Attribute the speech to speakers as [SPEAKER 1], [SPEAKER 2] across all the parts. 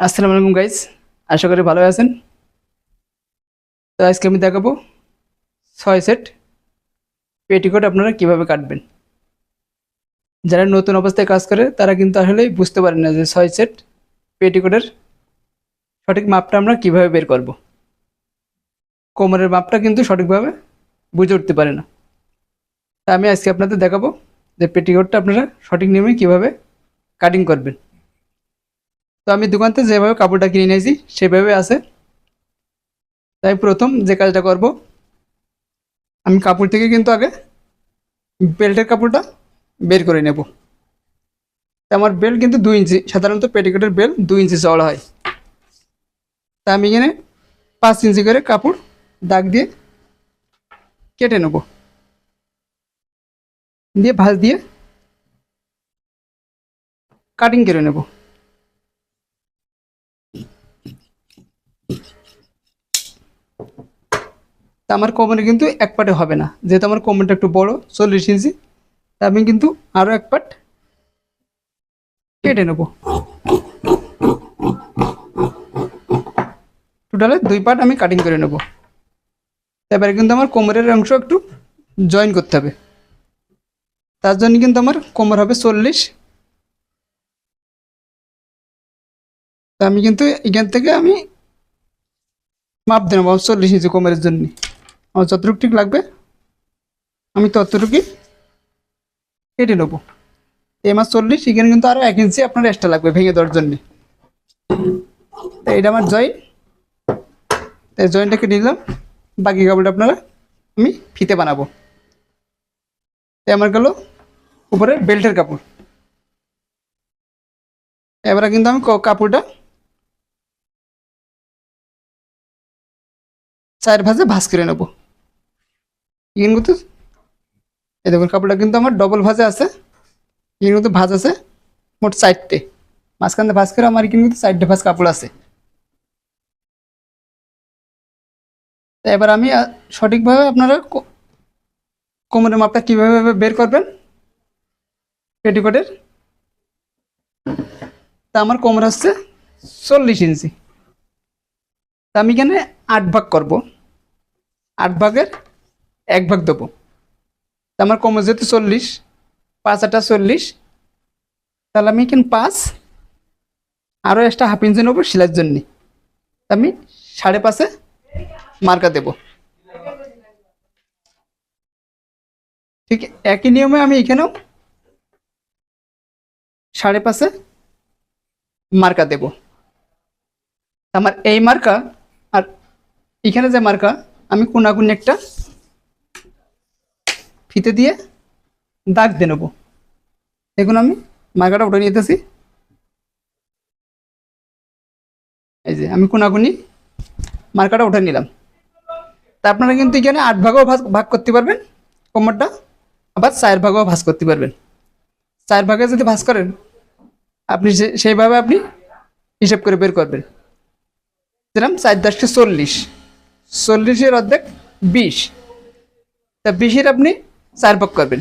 [SPEAKER 1] আসসালামু আলাইকুম গাইজ আশা করি ভালো আছেন। তো আজকে আমি দেখাবো ছয় সেট পেটিকোট আপনারা কীভাবে কাটবেন। যারা নতুন অবস্থায় কাজ করে, তারা কিন্তু আসলে বুঝতে পারেন না যে ছয় সেট পেটিকোটের সঠিক মাপটা আমরা কীভাবে বের করব। কোমরের মাপটা কিন্তু সঠিকভাবে বুঝে উঠতে পারে না। তা আমি আজকে আপনাদের দেখাবো যে পেটিকোটটা আপনারা সঠিক নিয়মে কীভাবে কাটিং করবেন। তো আমি দোকানতে যেভাবে কাপড়টা কিনে নিয়েছি, সেভাবে আছে। তাই প্রথম যে কাজটা করব, আমি কাপড় থেকে কিন্তু আগে বেল্টের কাপড়টা বের করে নেব। তা আমার বেল্ট কিন্তু দুই ইঞ্চি, সাধারণত পেটিকোটের বেল্ট দুই ইঞ্চি চওড়া হয়। তা আমি এখানে পাঁচ ইঞ্চি করে কাপড় দাগ দিয়ে কেটে নেব। দিয়ে ভাঁজ দিয়ে কাটিং করে নেব। তা আমার কোমরে কিন্তু এক পার্টে হবে না। যেহেতু আমার কোমরটা একটু বড়, চল্লিশ ইঞ্চি, তা আমি কিন্তু আরও এক পাট কেটে নেব। টোটালে দুই পার্ট আমি কাটিং করে নেব। এবারে কিন্তু আমার কোমরের অংশ একটু জয়েন করতে হবে। তার জন্য কিন্তু আমার কোমর হবে চল্লিশ। আমি কিন্তু এখান থেকে আমি মাপ দিয়ে নেব, চল্লিশ ইঞ্চি কোমরের জন্য। যতটুকু ঠিক লাগবে, আমি ততটুকুই কেটে নেব। এই মাস চল্লিশ, এখানে কিন্তু আরও এক ইঞ্চি আপনার এক্সট্রা লাগবে ভেঙে দেওয়ার জন্যে। এটা আমার জয়েন এই জয়েনটা কেটে নিলাম। বাকি কাপড়টা আপনারা, আমি ফিতে বানাবো। এই আমার গেল উপরে বেল্টের কাপড়। এবারে কিন্তু আমি কাপড়টা চার ভাজে ভাজ করে নেব। এখানে কিন্তু এই দেখুন, কাপড়টা কিন্তু আমার ডবল ভাজে আছে। এখানে কিন্তু ভাজ আছে মোট চারটে। মাঝখানে ভাজ করে আমার এখানে কিন্তু চারটে ভাজ কাপড় আছে। এবার আমি সঠিকভাবে আপনারা কোমরের মাপটা কীভাবে বের করবেন? পেটিকোটের তা আমার কোমর হচ্ছে চল্লিশ ইঞ্চি। তা আমি এখানে আট ভাগ করব। আট ভাগের এক ভাগ দেবো। আমার কোমর যেহেতু চল্লিশ, পাঁচ আটা চল্লিশ, তাহলে আমি এখানে পাঁচ আরও একটা হাফ ইঞ্চি নেব সেলাইয়ের জন্যে। আমি সাড়ে পাঁচে মার্কা দেব। ঠিক একই নিয়মে আমি এখানেও সাড়ে পাঁচে মার্কা দেব। আমার এই মার্কা আর এখানে যে মার্কা, আমি কোনাকুনি একটা ফিতে দিয়ে? দাগ দিয়ে নেব। দেখুন আমি মার্কাটা উঠে নিতেছি এই যে, আমি কোনাকুনি মার্কাটা উঠে নিলাম। তা আপনারা কিন্তু এখানে আট ভাগও ভাগ ভাগ করতে পারবেন, কোমরটা। আবার চার ভাগও ভাজ করতে পারবেন। চার ভাগে যদি ভাজ করেন, আপনি সেইভাবে আপনি হিসাব করে বের করবেন। দিলাম চার দশকে চল্লিশ। চল্লিশের অর্ধেক বিশ। তা বিশের আপনি চার ভাগ করবেন।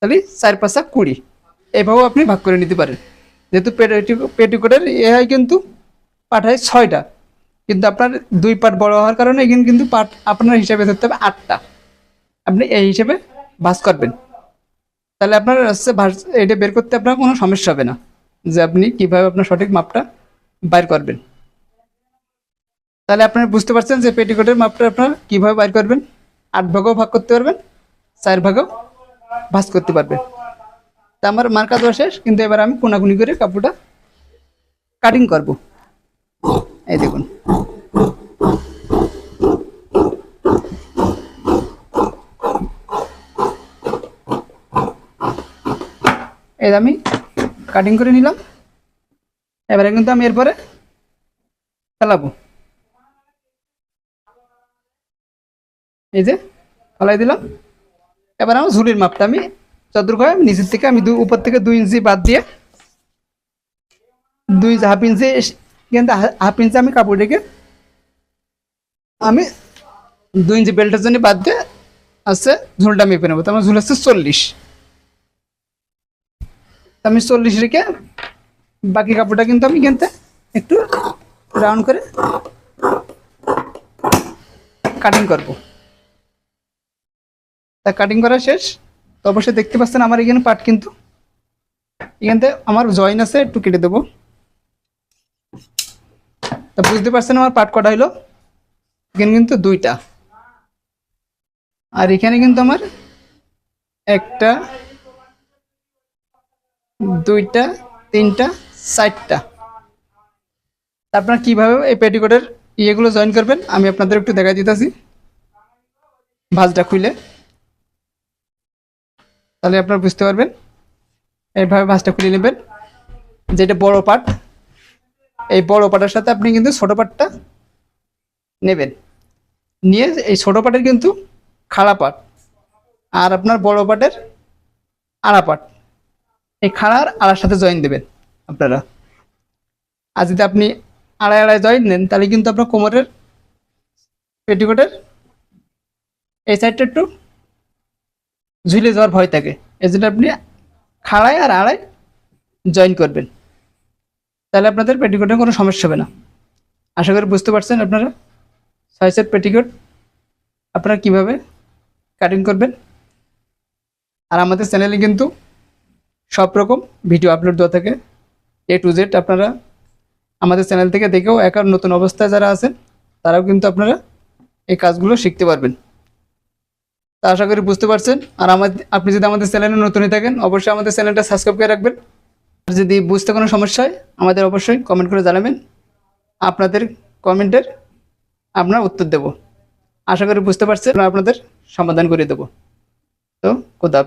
[SPEAKER 1] তাহলে চার পাঁচা কুড়ি। এভাবেও আপনি ভাগ করে নিতে পারেন। যেহেতু পেটি- পেটিকোটের এ হয় কিন্তু পাট হয় ছয়টা। কিন্তু আপনার দুই পাট বড় হওয়ার কারণে এখানে কিন্তু পাট আপনার হিসাবে ধরতে হবে আটটা। আপনি এই হিসেবে ভাজ করবেন। তাহলে আপনার হচ্ছে এটা বের করতে আপনার কোনো সমস্যা হবে না। যে আপনি কীভাবে আপনার সঠিক মাপটা বাইর করবেন। তাহলে আপনারা বুঝতে পারছেন যে পেটিকোটের মাপটা আপনার কীভাবে বাইর করবেন। আট ভাগও ভাগ করতে পারবেন। চার ভাগও ভাজ করতে পারবেন তা আমার মার্কা দেওয়া শেষ, কিন্তু এবার আমি কোনাকুনি করে কাপড়টা কাটিং করব। এই দেখুন। এই আমি কাটিং করে নিলাম। এবারে কিন্তু আমি এরপরে ফেলাবো। এই যে, ফেলাই দিলাম। এবার আমার ঝুলির মাপটা আমি চতুর্থ আমি নিচের থেকে আমি উপর থেকে দুই ইঞ্চি বাদ দিয়ে দুই হাফ ইঞ্চি কিন্তু হাফ ইঞ্চি আমি কাপড় রেখে আমি দুই ইঞ্চি বেল্টের জন্য বাদ দিয়ে আছে ঝুলটা মেপে নেব। আমার ঝুল হচ্ছে চল্লিশ। আমি চল্লিশ রেখে বাকি কাপড়টা কিন্তু আমি কিনতে একটু রাউন্ড করে কাটিং করব। তা কাটিং করা শেষ। তো অবশ্যই দেখতে পাচ্ছেন আমার এখানে পাট কিন্তু। এখান থেকে আমার জয়েন আছে, একটু কেটে দেবো। তা বুঝতে পারছেন আমার পাট কটা হলো? এখানে কিন্তু দুইটা। আর এখানে কিন্তু আমার একটা, দুইটা, তিনটা, চারটা। আপনারা কীভাবে এই পেটিকোটের ইয়েগুলো জয়েন করবেন? আমি আপনাদের একটু দেখা দিতেছি। ভাঁজটা খুলে তাহলে আপনারা বুঝতে পারবেন। এইভাবে ভাঁজটা খুলে নেবেন। যেটা বড় পাট, এই বড় পাটের সাথে আপনি কিন্তু ছোট পাটটা নেবেন। নিয়ে এই ছোট পাটের কিন্তু খাড়া পাট আর আপনার বড় পাটের আড়া পাট। এই খাড়ার আড়ার সাথে জয়েন দেবেন আপনারা। আর যদি আপনি আড়াই আড়াই জয়েন নেন, তাহলে কিন্তু আপনার কোমরের পেটিকোটের এই সাইডটা একটু ঝুলে যাওয়ার ভয় থাকে। এই জন্য আপনি খাড়ায় আর আড়ায় জয়েন করবেন। তাহলে আপনাদের পেটিকোটের কোনো সমস্যা হবে না। আশা করি বুঝতে পারছেন আপনারা। ছয় পেটিকোট আপনারা কীভাবে কাটিং করবেন। আর আমাদের চ্যানেলে কিন্তু সব রকম ভিডিও আপলোড দেওয়া থাকে। এ টু জেড আপনারা আমাদের চ্যানেল থেকে দেখেও একার নতুন অবস্থায় যারা আছেন, তারাও কিন্তু আপনারা এই কাজগুলো শিখতে পারবেন। তা আশা করি বুঝতে পারছেন। আর আমাদের আপনি যদি আমাদের চ্যানেলে নতুনই থাকেন, অবশ্যই আমাদের চ্যানেলটা সাবস্ক্রাইব করে রাখবেন। আর যদি বুঝতে কোনো সমস্যা হয়, আমাদের অবশ্যই কমেন্ট করে জানাবেন। আপনাদের কমেন্টের আপনার উত্তর দেব। আশা করি বুঝতে পারছেন আপনাদের সমাধান করে দেব। তো, খুদা